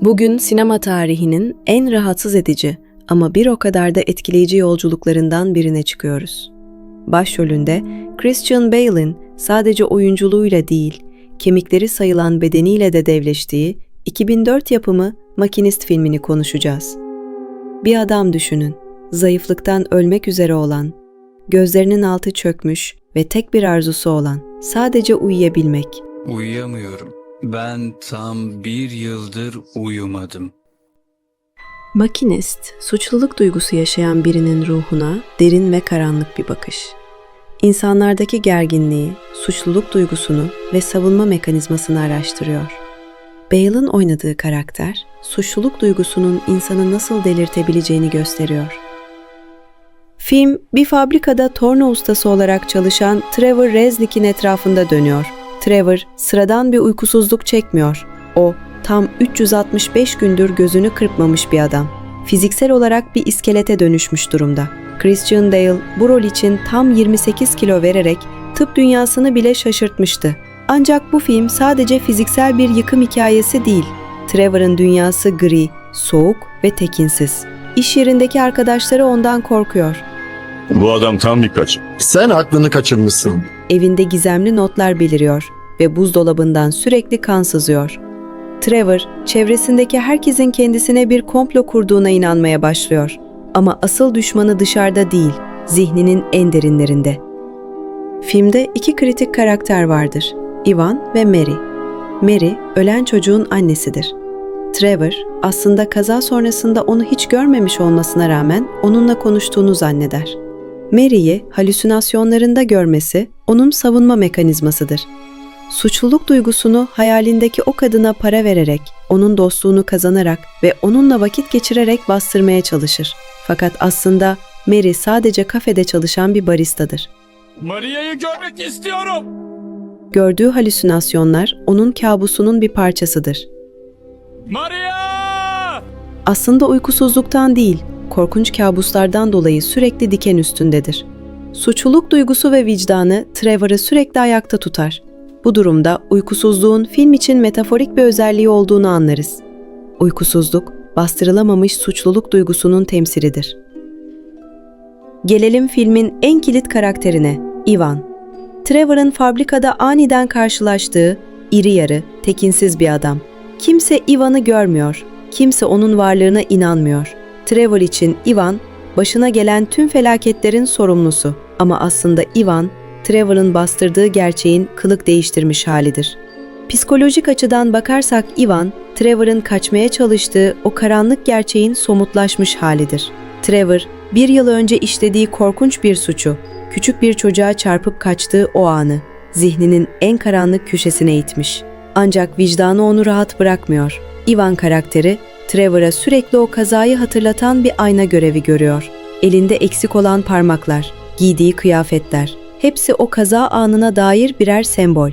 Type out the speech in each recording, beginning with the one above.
Bugün sinema tarihinin en rahatsız edici ama bir o kadar da etkileyici yolculuklarından birine çıkıyoruz. Başrolünde Christian Bale'in sadece oyunculuğuyla değil, kemikleri sayılan bedeniyle de devleştiği 2004 yapımı Makinist filmini konuşacağız. Bir adam düşünün, zayıflıktan ölmek üzere olan, gözlerinin altı çökmüş ve tek bir arzusu olan sadece uyuyabilmek. Uyuyamıyorum. Ben tam bir yıldır uyumadım. Makinist, suçluluk duygusu yaşayan birinin ruhuna derin ve karanlık bir bakış. İnsanlardaki gerginliği, suçluluk duygusunu ve savunma mekanizmasını araştırıyor. Bale'ın oynadığı karakter, suçluluk duygusunun insanı nasıl delirtebileceğini gösteriyor. Film, bir fabrikada torna ustası olarak çalışan Trevor Resnick'in etrafında dönüyor. Trevor, sıradan bir uykusuzluk çekmiyor. O, tam 365 gündür gözünü kırpmamış bir adam. Fiziksel olarak bir iskelete dönüşmüş durumda. Christian Bale bu rol için tam 28 kilo vererek tıp dünyasını bile şaşırtmıştı. Ancak bu film sadece fiziksel bir yıkım hikayesi değil. Trevor'ın dünyası gri, soğuk ve tekinsiz. İş yerindeki arkadaşları ondan korkuyor. Bu adam tam bir kaç. Sen aklını kaçırmışsın. Evinde gizemli notlar beliriyor ve buzdolabından sürekli kan sızıyor. Trevor, çevresindeki herkesin kendisine bir komplo kurduğuna inanmaya başlıyor. Ama asıl düşmanı dışarıda değil, zihninin en derinlerinde. Filmde iki kritik karakter vardır. Ivan ve Mary. Mary, ölen çocuğun annesidir. Trevor, aslında kaza sonrasında onu hiç görmemiş olmasına rağmen onunla konuştuğunu zanneder. Mary'i halüsinasyonlarında görmesi onun savunma mekanizmasıdır. Suçluluk duygusunu hayalindeki o kadına para vererek, onun dostluğunu kazanarak ve onunla vakit geçirerek bastırmaya çalışır. Fakat aslında Mary sadece kafede çalışan bir baristadır. Maria'yı görmek istiyorum. Gördüğü halüsinasyonlar onun kabusunun bir parçasıdır. Maria! Aslında uykusuzluktan değil, korkunç kabuslardan dolayı sürekli diken üstündedir. Suçluluk duygusu ve vicdanı Trevor'ı sürekli ayakta tutar. Bu durumda uykusuzluğun film için metaforik bir özelliği olduğunu anlarız. Uykusuzluk, bastırılamamış suçluluk duygusunun temsilidir. Gelelim filmin en kilit karakterine, Ivan. Trevor'ın fabrikada aniden karşılaştığı iri yarı, tekinsiz bir adam. Kimse Ivan'ı görmüyor, kimse onun varlığına inanmıyor. Trevor için Ivan, başına gelen tüm felaketlerin sorumlusu. Ama aslında Ivan, Trevor'ın bastırdığı gerçeğin kılık değiştirmiş halidir. Psikolojik açıdan bakarsak Ivan, Trevor'ın kaçmaya çalıştığı o karanlık gerçeğin somutlaşmış halidir. Trevor, bir yıl önce işlediği korkunç bir suçu, küçük bir çocuğa çarpıp kaçtığı o anı, zihninin en karanlık köşesine itmiş. Ancak vicdanı onu rahat bırakmıyor. Ivan karakteri, Trevor'a sürekli o kazayı hatırlatan bir ayna görevi görüyor. Elinde eksik olan parmaklar, giydiği kıyafetler, hepsi o kaza anına dair birer sembol.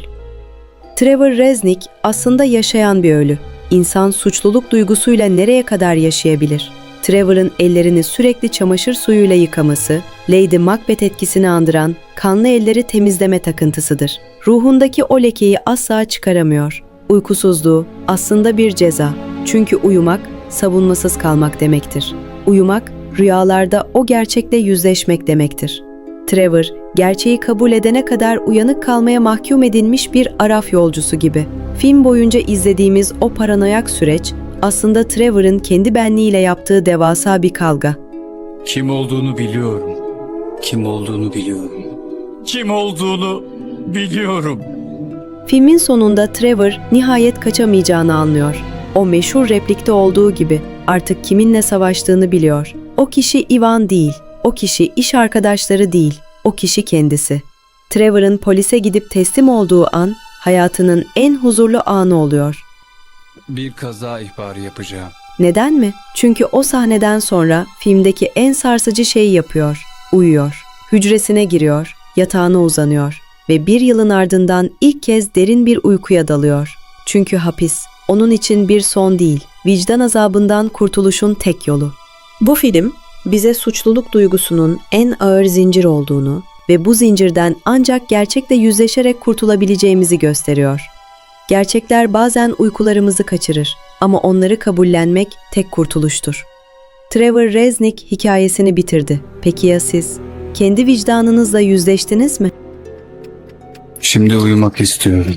Trevor Resnick aslında yaşayan bir ölü. İnsan suçluluk duygusuyla nereye kadar yaşayabilir? Trevor'ın ellerini sürekli çamaşır suyuyla yıkaması, Lady Macbeth etkisini andıran kanlı elleri temizleme takıntısıdır. Ruhundaki o lekeyi asla çıkaramıyor. Uykusuzluğu aslında bir ceza. Çünkü uyumak savunmasız kalmak demektir. Uyumak rüyalarda o gerçekle yüzleşmek demektir. Trevor, gerçeği kabul edene kadar uyanık kalmaya mahkum edilmiş bir araf yolcusu gibi. Film boyunca izlediğimiz o paranoyak süreç aslında Trevor'ın kendi benliğiyle yaptığı devasa bir kavga. Kim olduğunu biliyorum. Kim olduğunu biliyorum. Kim olduğunu biliyorum. Filmin sonunda Trevor nihayet kaçamayacağını anlıyor. O meşhur replikte olduğu gibi artık kiminle savaştığını biliyor. O kişi Ivan değil, o kişi iş arkadaşları değil, o kişi kendisi. Trevor'ın polise gidip teslim olduğu an hayatının en huzurlu anı oluyor. Bir kaza ihbarı yapacağım. Neden mi? Çünkü o sahneden sonra filmdeki en sarsıcı şeyi yapıyor. Uyuyor. Hücresine giriyor, yatağına uzanıyor ve bir yılın ardından ilk kez derin bir uykuya dalıyor. Çünkü hapis onun için bir son değil, vicdan azabından kurtuluşun tek yolu. Bu film bize suçluluk duygusunun en ağır zincir olduğunu ve bu zincirden ancak gerçekle yüzleşerek kurtulabileceğimizi gösteriyor. Gerçekler bazen uykularımızı kaçırır ama onları kabullenmek tek kurtuluştur. Trevor Resnick hikayesini bitirdi. Peki ya siz? Kendi vicdanınızla yüzleştiniz mi? Şimdi uyumak istiyorum.